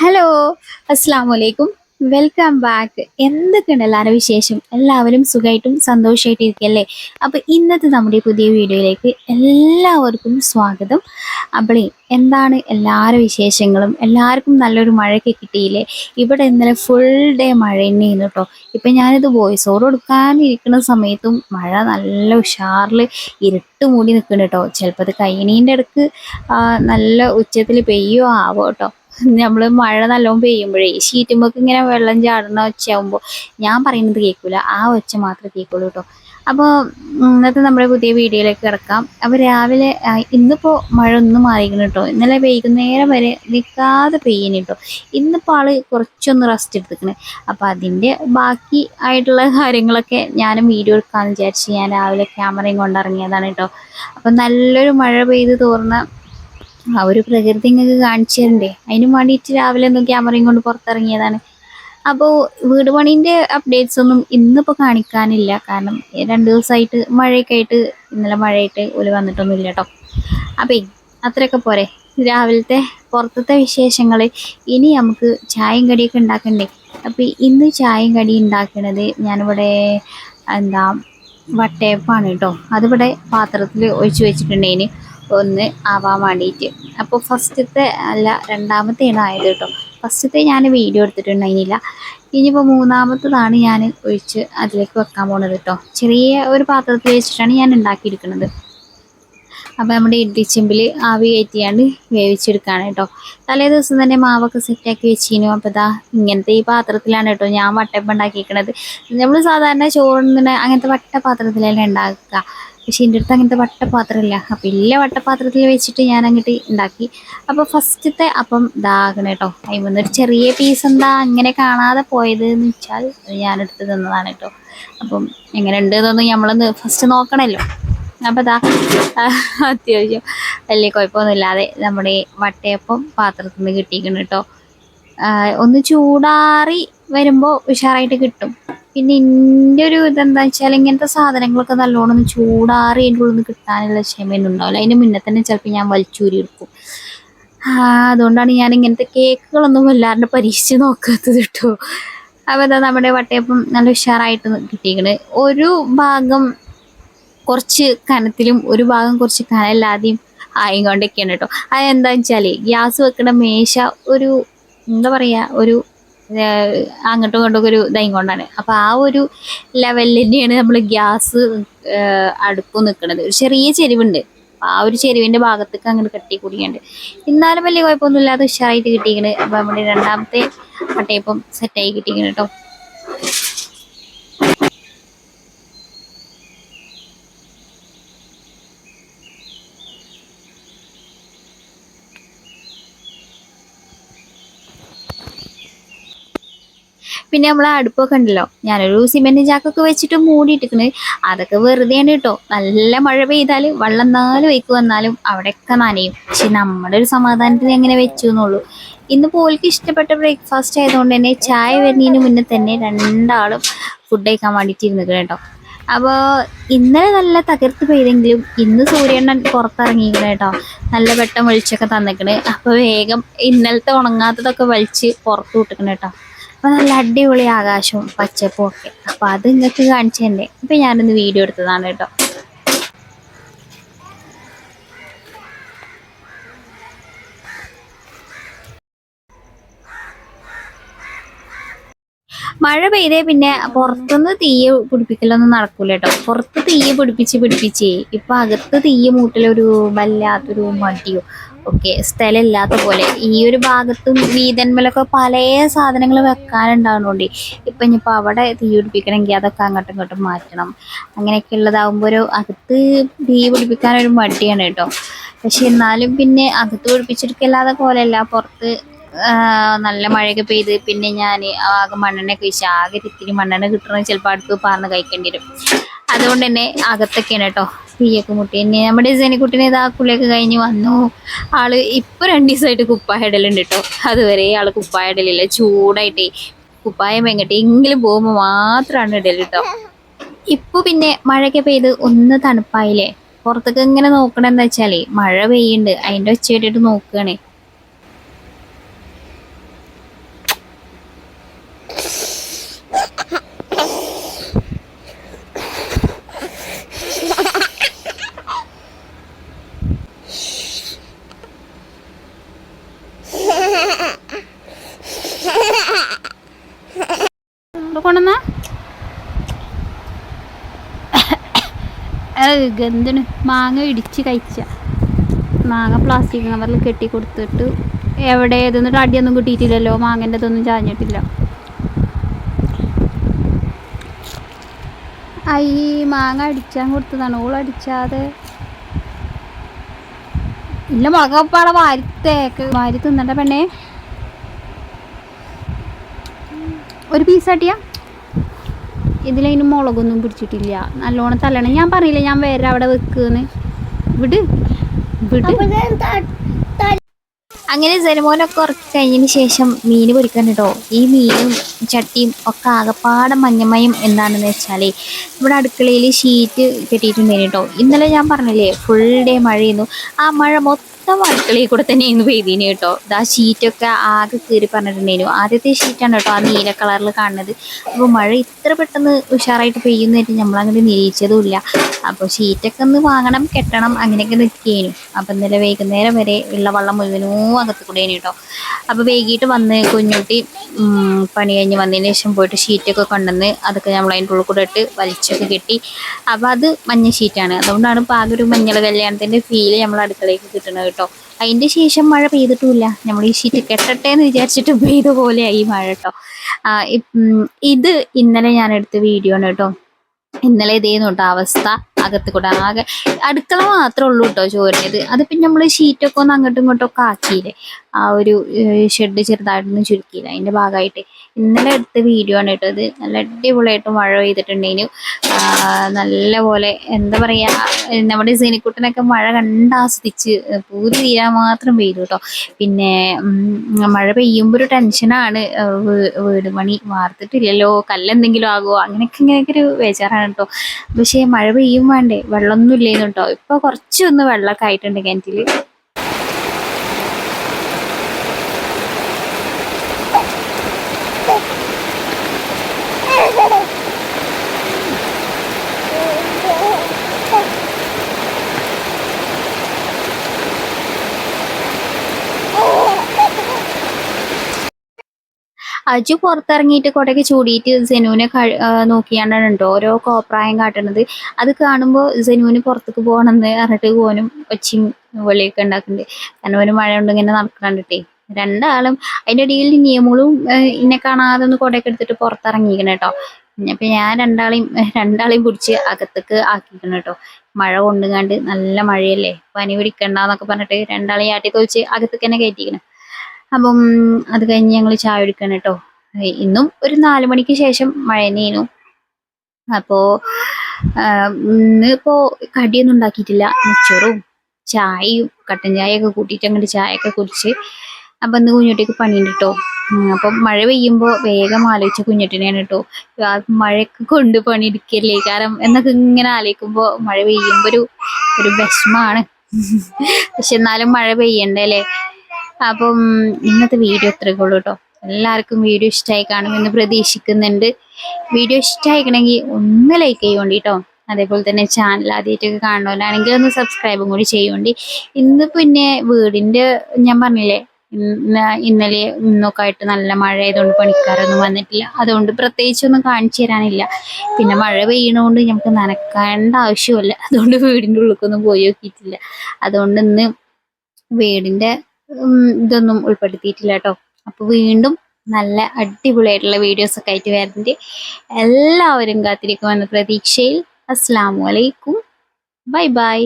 Hello അസ്സാം വലൈക്കും welcome back എന്തൊക്കെയുണ്ട് എല്ലാവരുടെ വിശേഷം? എല്ലാവരും സുഖമായിട്ടും സന്തോഷമായിട്ടും ഇരിക്കല്ലേ? അപ്പോൾ ഇന്നത്തെ നമ്മുടെ പുതിയ വീഡിയോയിലേക്ക് എല്ലാവർക്കും സ്വാഗതം. അപ്പോളേ എന്താണ് എല്ലാവരുടെ വിശേഷങ്ങളും? എല്ലാവർക്കും നല്ലൊരു മഴയൊക്കെ കിട്ടിയില്ലേ? ഇവിടെ ഇന്നലെ ഫുൾ ഡേ മഴ തന്നെയായിരുന്നു കേട്ടോ. ഇപ്പം ഞാനിത് വോയിസ് ഓവർ കൊടുക്കാനിരിക്കുന്ന സമയത്തും മഴ നല്ല ഉഷാറിൽ ഇരുട്ട് മൂടി നിൽക്കുന്നുണ്ട് കേട്ടോ. ചിലപ്പോൾ അത് കൈനീന്റെ ഇടയ്ക്ക് നല്ല ഉച്ചത്തിൽ പെയ്യോ ആവോ കേട്ടോ. നമ്മൾ മഴ നല്ലോണം പെയ്യുമ്പോഴേ ഷീറ്റുമ്പൊക്കെ ഇങ്ങനെ വെള്ളം ചാടുന്ന ഒച്ചയാകുമ്പോൾ ഞാൻ പറയുന്നത് കേൾക്കൂല ആ ഒച്ച മാത്രം കേൾക്കുള്ളൂ കേട്ടോ അപ്പോൾ ഇന്നത്തെ നമ്മുടെ പുതിയ വീഡിയോയിലേക്ക് കിടക്കാം. അപ്പോൾ രാവിലെ ഇന്നിപ്പോ ഇന്നിപ്പോൾ മഴ ഒന്നും മാറിയിരിക്കണം കേട്ടോ ഇന്നലെ വൈകുന്നേരം വരെ നിൽക്കാതെ പെയ്യണം കേട്ടോ ഇന്നിപ്പോൾ ആൾ കുറച്ചൊന്ന് റെസ്റ്റ് എടുത്തിരിക്കണേ അപ്പോൾ അതിന്റെ ബാക്കി ആയിട്ടുള്ള കാര്യങ്ങളൊക്കെ ഞാനും വീഡിയോ എടുക്കാമെന്ന് വിചാരിച്ച് ഞാൻ രാവിലെ ക്യാമറയും കൊണ്ടിറങ്ങിയതാണ് കേട്ടോ അപ്പോൾ നല്ലൊരു മഴ പെയ്ത് തോർന്ന ആ ഒരു പ്രകൃതി നിങ്ങൾക്ക് കാണിച്ചു തരണ്ടേ അതിനു വേണ്ടിയിട്ട് രാവിലെ ഒന്നും ക്യാമറയും കൊണ്ട് പുറത്തിറങ്ങിയതാണ്. അപ്പോൾ വീട് പണീന്റെ അപ്ഡേറ്റ്സ് ഒന്നും ഇന്നിപ്പോൾ കാണിക്കാനില്ല. കാരണം രണ്ട് ദിവസമായിട്ട് മഴയൊക്കെ ആയിട്ട് ഇന്നലെ മഴയായിട്ട് ഒലി വന്നിട്ടൊന്നും ഇല്ല കേട്ടോ അപ്പോൾ അത്രയൊക്കെ പോരെ. രാവിലത്തെ പുറത്തത്തെ വിശേഷങ്ങൾ ഇനി നമുക്ക് ചായയും കടിയൊക്കെ ഉണ്ടാക്കണ്ടേ? അപ്പോൾ ഇന്ന് ചായയും കടി ഉണ്ടാക്കണത് ഞാനിവിടെ എന്താ വട്ടയപ്പാണ് കേട്ടോ അതിവിടെ പാത്രത്തിൽ ഒഴിച്ച് വെച്ചിട്ടുണ്ടേന്. ഒന്ന് ആവാൻ വേണ്ടിയിട്ട് അപ്പോൾ ഫസ്റ്റത്തെ അല്ല രണ്ടാമത്തെയാണ് ആയത് കേട്ടോ. ഫസ്റ്റത്തെ ഞാൻ വീഡിയോ എടുത്തിട്ടുണ്ടായിരുന്നില്ല. ഇനിയിപ്പോൾ മൂന്നാമത്തതാണ് ഞാൻ ഒഴിച്ച് അതിലേക്ക് വെക്കാൻ പോണത് കേട്ടോ. ചെറിയ ഒരു പാത്രത്തിൽ വെച്ചിട്ടാണ് ഞാൻ ഉണ്ടാക്കിയെടുക്കുന്നത്. അപ്പോൾ നമ്മുടെ ഇഡ്ലിച്ചെമ്പിൽ ആവി കയറ്റിയാണ്ട് വേവിച്ചെടുക്കുകയാണ് കേട്ടോ. തലേ ദിവസം തന്നെ മാവൊക്കെ സെറ്റാക്കി വെച്ചിരുന്നു അപ്പോൾ ഇതാ ഇങ്ങനത്തെ ഈ പാത്രത്തിലാണ് കേട്ടോ ഞാൻ വട്ടയപ്പം നമ്മൾ സാധാരണ ചോറിന് അങ്ങനത്തെ വട്ട പാത്രത്തിലല്ലേ ഉണ്ടാക്കുക. പക്ഷേ എന്റെ അടുത്ത് അങ്ങനത്തെ വട്ടപാത്രമില്ല അപ്പം ഇല്ല വട്ടപാത്രത്തിൽ വെച്ചിട്ട് ഞാൻ അങ്ങോട്ട് ഉണ്ടാക്കി അപ്പോൾ ഫസ്റ്റത്തെ അപ്പം ഇതാകണം കേട്ടോ. അതിൽ ഒരു ചെറിയ പീസ് എന്താ അങ്ങനെ കാണാതെ പോയത് എന്ന് വെച്ചാൽ ഞാനെടുത്ത് തന്നതാണ് കേട്ടോ. അപ്പം എങ്ങനെ ഉണ്ട് എന്നൊന്ന് നമ്മളൊന്ന് ഫസ്റ്റ് നോക്കണമല്ലോ അപ്പോൾ ഇതാ അത്യാവശ്യം വലിയ കുഴപ്പമൊന്നുമില്ലാതെ നമ്മുടെ വട്ടയപ്പം പാത്രത്തിൽ നിന്ന് കിട്ടിയിരിക്കണം കേട്ടോ ഒന്ന് ചൂടാറി വരുമ്പോൾ ഉഷാറായിട്ട് കിട്ടും. പിന്നെ എന്റെ ഒരു ഇതെന്താ വെച്ചാൽ ഇങ്ങനത്തെ സാധനങ്ങളൊക്കെ നല്ലോണം ഒന്ന് ചൂടാറി അതിന്റെ ഉള്ളിൽ നിന്ന് കിട്ടാനുള്ള ക്ഷമയൊന്നും ഉണ്ടാവില്ല അതിന് മുന്നേ തന്നെ ചിലപ്പോൾ ഞാൻ വലിച്ചൂരി എടുക്കും. അതുകൊണ്ടാണ് ഞാൻ ഇങ്ങനത്തെ കേക്കുകളൊന്നും വല്ലാണ്ട് പരീക്ഷിച്ച് നോക്കാത്തത് കേട്ടോ അപ്പോൾ നമ്മുടെ വട്ടയപ്പം നല്ല ഉഷാറായിട്ട് കിട്ടിയിരിക്കണ് ഒരു ഭാഗം കുറച്ച് കനത്തിലും ഒരു ഭാഗം കുറച്ച് കനമില്ലാതെയും ആയിക്കൊണ്ടൊക്കെയാണ് കേട്ടോ. അതെന്താ വെച്ചാൽ ഗ്യാസ് വെക്കുന്ന മേശ ഒരു എന്താ പറയുക ഒരു അങ്ങോട്ടും ഇങ്ങോട്ടും ഒരു ഇതായും കൊണ്ടാണ്. അപ്പോൾ ആ ഒരു ലെവലിൽ തന്നെയാണ് നമ്മൾ ഗ്യാസ് അടുപ്പ് നിൽക്കുന്നത് ഒരു ചെറിയ ചെരിവുണ്ട്. ആ ഒരു ചെരുവിന്റെ ഭാഗത്തേക്ക് അങ്ങോട്ട് കെട്ടി കുടിക്കുന്നുണ്ട് എന്നാലും വലിയ കുഴപ്പമൊന്നുമില്ലാതെ ഉഷാറായിട്ട് കിട്ടിയിരിക്കുന്നത് അപ്പോൾ നമ്മുടെ രണ്ടാമത്തെ പട്ടയപ്പം സെറ്റായി കിട്ടിയിരിക്കുന്നത് കേട്ടോ. പിന്നെ നമ്മൾ അടുപ്പൊക്കെ ഉണ്ടല്ലോ. ഞാനൊരു സിമെന്റ് ചാക്കൊക്കെ വെച്ചിട്ട് മൂടിയിട്ടിക്കണ് അതൊക്കെ വെറുതെയാണ് കേട്ടോ. നല്ല മഴ പെയ്താൽ വെള്ളം നാല് വയ്ക്ക് വന്നാലും അവിടെയൊക്കെ നനയും. പക്ഷെ നമ്മുടെ ഒരു സമാധാനത്തിന് എങ്ങനെ വെച്ചു എന്നുള്ളൂ. ഇന്ന് പോലിക്ക് ഇഷ്ടപ്പെട്ട ബ്രേക്ക്ഫാസ്റ്റ് ആയതുകൊണ്ട് തന്നെ ചായ വരുന്നതിന് മുന്നേ തന്നെ രണ്ടാളും ഫുഡ് കഴിക്കാൻ വേണ്ടിയിട്ട് ഇരുന്നു കേട്ടോ. അപ്പോൾ ഇന്നലെ നല്ല തകർത്ത് പെയ്തെങ്കിലും ഇന്ന് സൂര്യണ്ണൻ പുറത്തിറങ്ങിയിരിക്കണം കേട്ടോ. നല്ല വെട്ടം വെളിച്ചൊക്കെ തന്നിക്കണ്. അപ്പോൾ വേഗം ഇന്നലത്തെ ഉണങ്ങാത്തതൊക്കെ വലിച്ച് പുറത്ത് വിട്ടിക്കണം കേട്ടോ. അപ്പോൾ നല്ല അടിപൊളി ആകാശവും പച്ചപ്പും ഒക്കെ. അപ്പോൾ അത് നിങ്ങൾക്ക് കാണിച്ചു തന്നെ അപ്പോൾ ഞാനൊന്ന് വീഡിയോ എടുത്തതാണ് കേട്ടോ. മഴ പെയ്തേ പിന്നെ പുറത്തുനിന്ന് തീയ പിടിപ്പിക്കലൊന്നും നടക്കൂല കേട്ടോ പുറത്ത് തീയ പിടിപ്പിച്ച് പിടിപ്പിച്ച് ഇപ്പൊ അകത്ത് തീയ മൂട്ടലൊരു വല്ലാത്തൊരു മടിയോ. ഒക്കെ സ്ഥലമില്ലാത്ത പോലെ. ഈ ഒരു ഭാഗത്തും വീതന്മലൊക്കെ പല സാധനങ്ങൾ വെക്കാനുണ്ടാകുന്നുണ്ട് ഇപ്പൊ ഇനിയിപ്പോൾ അവിടെ തീ പിടിപ്പിക്കണമെങ്കിൽ അതൊക്കെ അങ്ങോട്ടും ഇങ്ങോട്ടും മാറ്റണം. അങ്ങനെയൊക്കെ ഉള്ളതാകുമ്പോൾ ഒരു അകത്ത് തീ പിടിപ്പിക്കാനൊരു മടിയാണ് കേട്ടോ പക്ഷെ എന്നാലും പിന്നെ അകത്ത് പിടിപ്പിച്ചെടുക്കല്ലാതെ പോലെയല്ല. പുറത്ത് നല്ല മഴയൊക്കെ പെയ്ത് പിന്നെ ഞാൻ ആകെ മണ്ണെണ്ണ കഴിച്ചു ആകെ ഇത്തിരി മണ്ണെണ്ണ കിട്ടണമെങ്കിൽ ചിലപ്പോൾ അടുത്ത് പാർന്ന് കഴിക്കേണ്ടി വരും. അതുകൊണ്ട് തന്നെ അകത്തൊക്കെയാണ് കേട്ടോ തീയൊക്കെ മുട്ടി. എന്നെ നമ്മുടെ ജനിക്കുട്ടിനെ ഇതാ കുളിയൊക്കെ കഴിഞ്ഞ് വന്നു. ആൾ ഇപ്പൊ രണ്ട് ദിവസമായിട്ട് കുപ്പായ ഇടലുണ്ട് കേട്ടോ. അതുവരെ ആൾ കുപ്പായ ഇടലില്ല. ചൂടായിട്ടേ കുപ്പായം എങ്ങോട്ടെങ്കിലും പോകുമ്പോൾ മാത്രമാണ് ഇടൽ കേട്ടോ. ഇപ്പൊ പിന്നെ മഴയൊക്കെ പെയ്ത് ഒന്ന് തണുപ്പായില്ലേ? പുറത്തൊക്കെ ഇങ്ങനെ നോക്കണെന്താ വെച്ചാലേ മഴ പെയ്യുന്നുണ്ട് അതിന്റെ ഒച്ച കേട്ടിട്ട് നോക്കുകയാണേ ഇവിടെ കൊണ്ടുവന്ന എന്താണ് മാങ്ങ ഇടിച്ച് കഴിച്ച. മാങ്ങ പ്ലാസ്റ്റിക് കവറിൽ കെട്ടി കൊടുത്തിട്ട് എവിടെ ഇതൊന്നും അടിയൊന്നും കിട്ടിയിട്ടില്ലല്ലോ മാങ്ങന്റെ ഇതൊന്നും ചാഞ്ഞിട്ടില്ല ഈ മാങ്ങ അടിച്ചാൻ കൊടുത്തതാണ്. ഓൾ അടിച്ചാതെ ഇല്ല മുളകപ്പാടെ വാരി തേക്ക് വാരി തിന്നണ്ട പെണ്ണേ. ഒരു പീസ് അടിയാ. ഇതിലതിന് മുളകൊന്നും പിടിച്ചിട്ടില്ല. നല്ലോണം തല്ലണം. ഞാൻ പറയില്ല ഞാൻ വേറെ അവിടെ വെക്കുന്ന്. വിട്. വിട്. അങ്ങനെ ജനമോനൊക്കെ ഉറക്കി കഴിഞ്ഞതിന് ശേഷം മീൻ പൊരിക്കാൻ കേട്ടോ ഈ മീനും ചട്ടിയും ഒക്കെ ആകപ്പാടെ മഞ്ഞമയം എന്താണെന്ന് വെച്ചാലേ ഇവിടെ അടുക്കളയിൽ ഷീറ്റ് കെട്ടിയിട്ടുണ്ടായിരുന്നു കേട്ടോ ഇന്നലെ ഞാൻ പറഞ്ഞില്ലേ ഫുൾ ഡേ മഴയുന്നു ആ മഴ മൊത്തം അടുക്കളയിൽ കൂടെ തന്നെ ഇന്ന് പെയ്തിന് കേട്ടോ. ഇതാ ഷീറ്റൊക്കെ ആകെ കീറി പറഞ്ഞിട്ടുണ്ടായിരുന്നു. ആദ്യത്തെ ഷീറ്റാണ് കേട്ടോ ആ നീല കളറിൽ കാണുന്നത്. അപ്പോൾ മഴ ഇത്ര പെട്ടെന്ന് ഉഷാറായിട്ട് പെയ്യുന്നതായിട്ട് നമ്മളങ്ങനെ നിരീക്ഷിച്ചതുമില്ല. അപ്പോൾ ഷീറ്റൊക്കെ ഒന്ന് വാങ്ങണം കെട്ടണം അങ്ങനെയൊക്കെ നിൽക്കുകയായിരുന്നു അപ്പം ഇന്നലെ വൈകുന്നേരം വരെ ഉള്ള വെള്ളം മുഴുവനും അകത്ത് കൂടെയാണ് കേട്ടോ. അപ്പോൾ വൈകിട്ട് വന്ന് കുഞ്ഞുട്ടി പണി കഴിഞ്ഞ് വന്നതിന് ശേഷം പോയിട്ട് ഷീറ്റൊക്കെ കൊണ്ടുവന്ന് അതൊക്കെ നമ്മൾ അതിന്റെ ഉള്ളിൽ കൂടെ ഇട്ട് വലിച്ചൊക്കെ കെട്ടി. അപ്പോൾ അത് മഞ്ഞ ഷീറ്റാണ് അതുകൊണ്ടാണ് ഇപ്പോൾ ആകെ ഒരു മഞ്ഞൾ കല്യാണത്തിന്റെ ഫീൽ നമ്മൾ അടുക്കളയ്ക്ക് കിട്ടുന്നത് കേട്ടോ. അതിന്റെ ശേഷം മഴ പെയ്തിട്ടുമില്ല. നമ്മൾ ഈ ഷീറ്റ് കെട്ടട്ടെ എന്ന് വിചാരിച്ചിട്ട് പെയ്ത പോലെയായി മഴ കേട്ടോ. ഇത് ഇന്നലെ ഞാൻ എടുത്ത വീഡിയോ ആണ് കേട്ടോ. ഇന്നലെ ഇതേന്നു കേട്ടോ അവസ്ഥ. അകത്ത് കൂടെ ആകെ അടുക്കള മാത്രമേ ഉള്ളൂ കേട്ടോ ചോരുന്നത്. അത് പിന്നെ നമ്മൾ ഷീറ്റൊക്കെ ഒന്ന് അങ്ങോട്ടും ഇങ്ങോട്ടും ഒക്കെ ആക്കിയില്ലേ? ആ ഒരു ഷെഡ് ചെറുതായിട്ടൊന്നും ചുരുക്കിയില്ല. അതിന്റെ ഭാഗമായിട്ട് ഇന്നലെ എടുത്ത വീഡിയോ ആണ് കേട്ടോ ഇത്. നല്ല അടിപൊളിയായിട്ട് മഴ പെയ്തിട്ടുണ്ടേനു. നല്ല പോലെ എന്താ പറയാ ഏഹ് നമ്മുടെ സീനിക്കുട്ടനൊക്കെ മഴ കണ്ടാസ്വദിച്ച് പൂരി തീരാൻ മാത്രം പെയ്തു കേട്ടോ. പിന്നെ മഴ പെയ്യുമ്പോൾ ഒരു ടെൻഷനാണ് വീട് പണി വാർത്തിട്ടില്ലല്ലോ. കല്ലെന്തെങ്കിലും ആകുമോ അങ്ങനെയൊക്കെ ഇങ്ങനെയൊക്കെ ഒരു ബേജാറാണ് കേട്ടോ. പക്ഷേ മഴ പെയ്യും വേണ്ടേ? വെള്ളമൊന്നും ഇല്ലേന്നു ഇപ്പൊ കുറച്ചൊന്ന് വെള്ളമൊക്കെ ആയിട്ടുണ്ട് കിണറ്റിൽ. അജു പുറത്തിറങ്ങിയിട്ട് കൊടയ്ക്ക് ചൂടിയിട്ട് സെനുവിനെ ആ, ഓരോ കോപ്രായം കാട്ടണത്. അത് കാണുമ്പോൾ സെനുവിന് പുറത്തേക്ക് പോകണമെന്ന് പറഞ്ഞിട്ട് പോനും ഒച്ചയും വെളിയൊക്കെ ഉണ്ടാക്കുന്നുണ്ട്. കാരണം ഒരു മഴ കൊണ്ട് ഇങ്ങനെ നടക്കണ്ടിട്ടേ രണ്ടാളും അതിന്റെ ഇടയിൽ നിയമങ്ങളും എന്നെ കാണാതെ ഒന്ന് കൊടയൊക്കെ എടുത്തിട്ട് പുറത്തിറങ്ങിയിരിക്കണം കേട്ടോ അപ്പം ഞാൻ രണ്ടാളെയും രണ്ടാളെയും പിടിച്ച് അകത്തേക്ക് ആക്കിക്കണം കേട്ടോ മഴ കൊണ്ടുങ്ങാണ്ട് നല്ല മഴയല്ലേ? പനി പിടിക്കണ്ടെന്നൊക്കെ പറഞ്ഞിട്ട് രണ്ടാളെയും ആട്ടി തൊഴിച്ച് അകത്തേക്ക് തന്നെ കയറ്റിക്കണം അപ്പം അത് കഴിഞ്ഞ് ഞങ്ങൾ ചായ എടുക്കണം കേട്ടോ ഇന്നും ഒരു നാല് മണിക്ക് ശേഷം മഴ നീനു അപ്പോ ഇന്നിപ്പോൾ കടിയൊന്നും ഉണ്ടാക്കിയിട്ടില്ല. മിച്ചറും ചായയും കട്ടൻ ചായയൊക്കെ കൂട്ടിയിട്ട് അങ്ങോട്ട് ചായയൊക്കെ കുടിച്ച് അപ്പൊ ഇന്ന് കുഞ്ഞുട്ടിക്ക് പണിയുണ്ട് കേട്ടോ അപ്പം മഴ പെയ്യുമ്പോൾ വേഗം ആലോചിച്ച കുഞ്ഞുട്ടിനെയാണ് കേട്ടോ മഴയൊക്കെ കൊണ്ട് പണിയെടുക്കല്ലേ? കാരണം എന്നൊക്കെ ഇങ്ങനെ ആലോചിക്കുമ്പോൾ മഴ പെയ്യുമ്പോൾ ഒരു ഒരു വിഷമാണ്. പക്ഷെ എന്നാലും മഴ പെയ്യണ്ടേ അല്ലേ? അപ്പം ഇന്നത്തെ വീഡിയോ ഇത്രയൊക്കെ ഉള്ളൂ കേട്ടോ. എല്ലാവർക്കും വീഡിയോ ഇഷ്ടമായി കാണുമെന്ന് പ്രതീക്ഷിക്കുന്നുണ്ട്. വീഡിയോ ഇഷ്ടമായിക്കണമെങ്കിൽ ഒന്ന് ലൈക്ക് ചെയ്യുകൊണ്ട് കേട്ടോ. അതേപോലെ തന്നെ ചാനൽ ആദ്യമായിട്ടൊക്കെ കാണുന്നവരാണെങ്കിൽ ഒന്ന് സബ്സ്ക്രൈബും കൂടി ചെയ്യുകൊണ്ട് ഇന്ന് പിന്നെ വീടിന്റെ ഞാൻ പറഞ്ഞില്ലേ ഇന്ന് ഇന്നലെ ഇന്നൊക്കെ ആയിട്ട് നല്ല മഴ ആയതുകൊണ്ട് പണിക്കാരൊന്നും വന്നിട്ടില്ല. അതുകൊണ്ട് പ്രത്യേകിച്ചൊന്നും കാണിച്ചു തരാനില്ല. പിന്നെ മഴ പെയ്യണോണ്ട് നമുക്ക് നനക്കേണ്ട ആവശ്യമില്ല. അതുകൊണ്ട് വീടിന്റെ ഉള്ളിലേക്കൊന്നും പോയി നോക്കിയിട്ടില്ല. അതുകൊണ്ട് ഇന്ന് വീടിന്റെ ഉം, ഇതൊന്നും ഉൾപ്പെടുത്തിയിട്ടില്ല കേട്ടോ. അപ്പൊ വീണ്ടും നല്ല അടിപൊളിയായിട്ടുള്ള വീഡിയോസ് ഒക്കെ ആയിട്ട് വരുന്നുണ്ട്. എല്ലാവരും കാത്തിരിക്കുമെന്ന പ്രതീക്ഷയിൽ. അസ്സാം വലൈക്കും ബൈ ബൈ.